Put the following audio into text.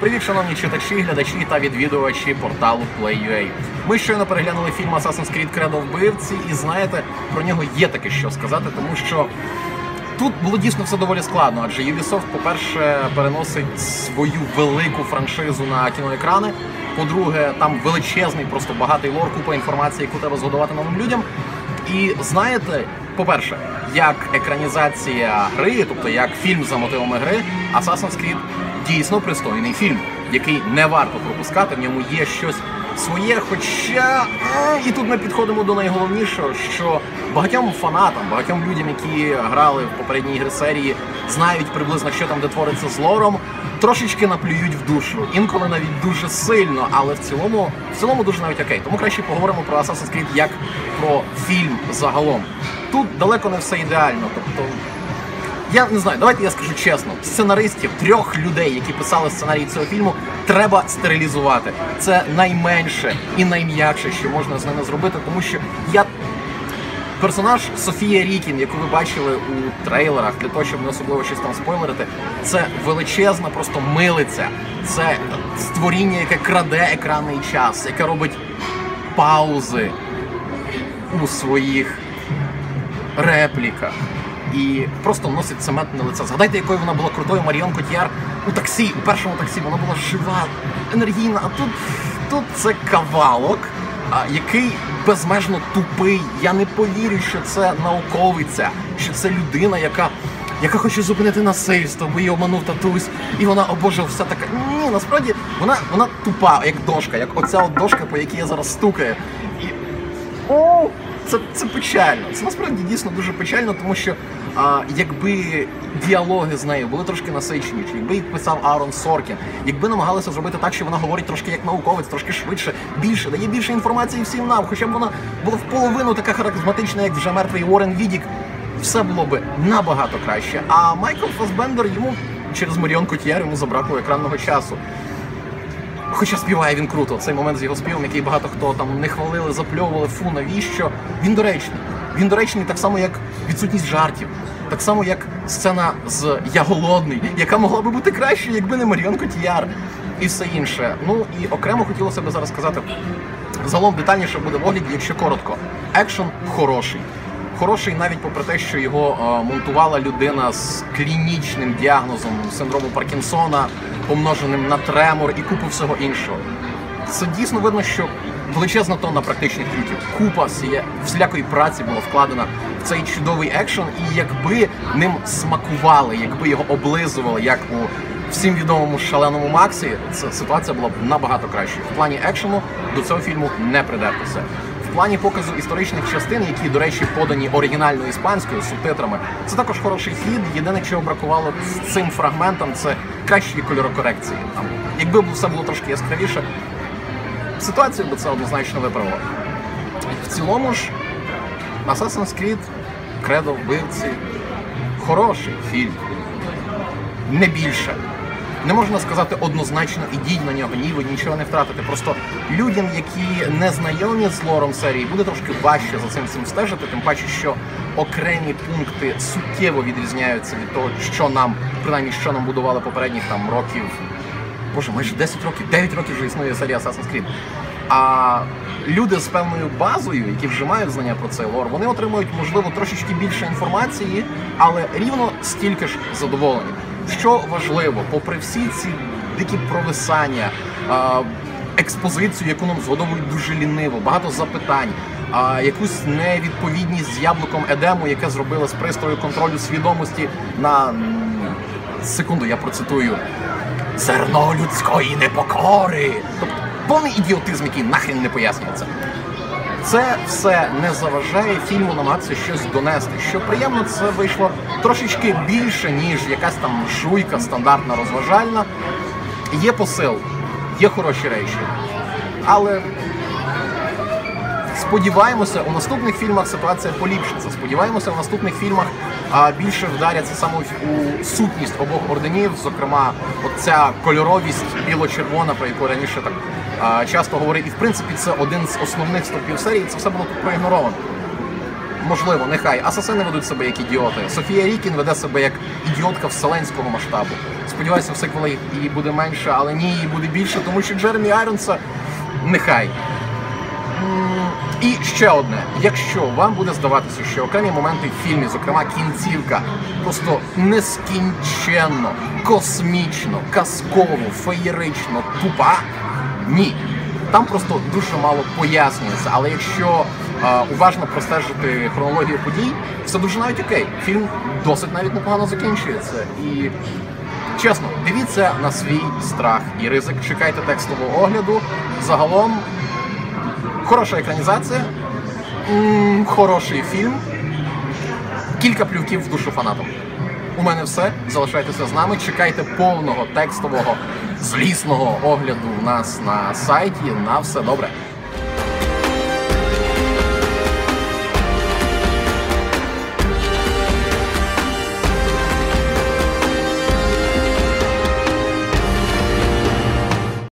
Привіт, шановні читачі, глядачі та відвідувачі порталу Play.ua. Ми щойно переглянули фільм Assassin's Creed Credo вбивці, і знаєте, про нього є таке що сказати, тому що тут було дійсно все доволі складно, адже Ubisoft, по-перше, переносить свою велику франшизу на кіноекрани. По-друге, там величезний, просто багатий лор, купа інформації, яку треба згодувати новим людям. І знаєте, по-перше, як екранізація гри, тобто як фільм за мотивами гри, Assassin's Creed дійсно пристойний фільм, який не варто пропускати. В ньому є щось своє. Хоча і тут ми підходимо до найголовнішого, що багатьом фанатам, багатьом людям, які грали в попередній ігри серії, знають приблизно, що там де твориться з лором. Трошечки наплюють в душу, інколи навіть дуже сильно, але в цілому, в цілому дуже навіть окей. Тому краще поговоримо про Assassin's Creed як про фільм загалом. Тут далеко не все ідеально. Тобто, я не знаю, давайте я скажу чесно: сценаристів, трьох людей, які писали сценарій цього фільму, треба стерилізувати. Це найменше і найм'якше, що можна з ними зробити, тому що я. Персонаж Софія Рікін, яку ви бачили у трейлерах, для того, щоб не особливо щось там спойлерити, це величезна, просто милиця. Це створіння, яке краде екранний час, яке робить паузи у своїх репліках і просто носить цемент на лице. Згадайте, якою вона була крутою Маріон Котіяр у таксі, у першому таксі. Вона була жива, енергійна. А тут, тут це кавалок, який безмежно тупий. Я не повірю, що це науковиця, що це людина, яка. Яка хоче зупинити насильство, бо її обманув татусь, і вона, о боже, все таке. Ні, насправді вона вона тупа, як дошка, як оця от дошка, по якій я зараз стукаю. І це це печально. Це насправді дійсно дуже печально, тому що а, якби діалоги з нею були трошки насиченіші, якби їх писав Аарон Соркін, якби намагалися зробити так, що вона говорить трошки як науковець, трошки швидше, більше, дає більше інформації всім нам, хоча б вона була в половину така харизматична, як вже мертвий Уоррен Відік, все було би набагато краще. А Майкл Фасбендер йому через Маріон Котьєр йому забракло екранного часу. Хоча співає він круто, цей момент з його співом, який багато хто там не хвалили, запльовували, фу, навіщо? Він доречний. Він доречний так само, як відсутність жартів, так само, як сцена з Я голодний, яка могла би бути краще, якби не Маріон Котіяр і все інше. Ну і окремо хотілося б зараз сказати. Загалом детальніше буде в огляді, якщо коротко. Екшен хороший. Хороший навіть попри те, що його е, монтувала людина з клінічним діагнозом синдрому Паркінсона, помноженим на тремор і купу всього іншого. Це дійсно видно, що величезна тонна практичних трюків, купа всіє- всілякої праці була вкладена в цей чудовий екшен, і якби ним смакували, якби його облизували, як у всім відомому шаленому Максі, це ситуація була б набагато кращою. В плані екшену до цього фільму не придертися. В плані показу історичних частин, які, до речі, подані оригінально іспанською субтитрами, це також хороший хід. Єдине, чого бракувало з цим фрагментом, це кращої кольорокорекції. Там, якби все було трошки яскравіше, ситуацію би це однозначно виправило. В цілому ж, Assassin's Creed, Credo вбивці, хороший фільм. Не більше. Не можна сказати однозначно ідіть на нього, ні, ви нічого не втратите. Просто людям, які не знайомі з лором серії, буде трошки важче за цим всім стежити, тим паче, що окремі пункти суттєво відрізняються від того, що нам, принаймні, що нам будували попередніх там років. Боже, майже 10 років, 9 років вже існує серія Assassin's Creed. А люди з певною базою, які вже мають знання про цей лор, вони отримують, можливо, трошечки більше інформації, але рівно стільки ж задоволені. Що важливо, попри всі ці дикі провисання, експозицію, яку нам згодовують дуже ліниво, багато запитань, якусь невідповідність з яблуком Едему, яке зробили з пристрою контролю свідомості на секунду, я процитую зерно людської непокори. Тобто повний ідіотизм, який нахрен не пояснюється. Це все не заважає фільму намагатися щось донести. Що приємно, це вийшло трошечки більше, ніж якась там шуйка стандартна розважальна. Є посил, є хороші речі. Але сподіваємося, у наступних фільмах ситуація поліпшиться. Сподіваємося, у наступних фільмах а, більше вдаряться саме у сутність обох орденів, зокрема, оця кольоровість біло-червона, про яку раніше так часто говорив. І в принципі це один з основних стовпів серії. Це все було тут проігноровано. можливо, нехай асасини ведуть себе як ідіоти. Софія Рікін веде себе як ідіотка вселенського масштабу. Сподіваюся, в сиквелі її буде менше, але ні, її буде більше, тому що Джеремі Айронса нехай. І ще одне: якщо вам буде здаватися, що окремі моменти в фільмі, зокрема кінцівка, просто нескінченно, космічно, казково, феєрично, тупа, ні. Там просто дуже мало пояснюється. Але якщо е, уважно простежити хронологію подій, все дуже навіть окей. Фільм досить навіть непогано закінчується. І чесно, дивіться на свій страх і ризик. Чекайте текстового огляду. Загалом Хороша екранізація, хороший фільм, кілька плювків в душу фанатам. У мене все. Залишайтеся з нами. Чекайте повного текстового злісного огляду у нас на сайті. На все добре.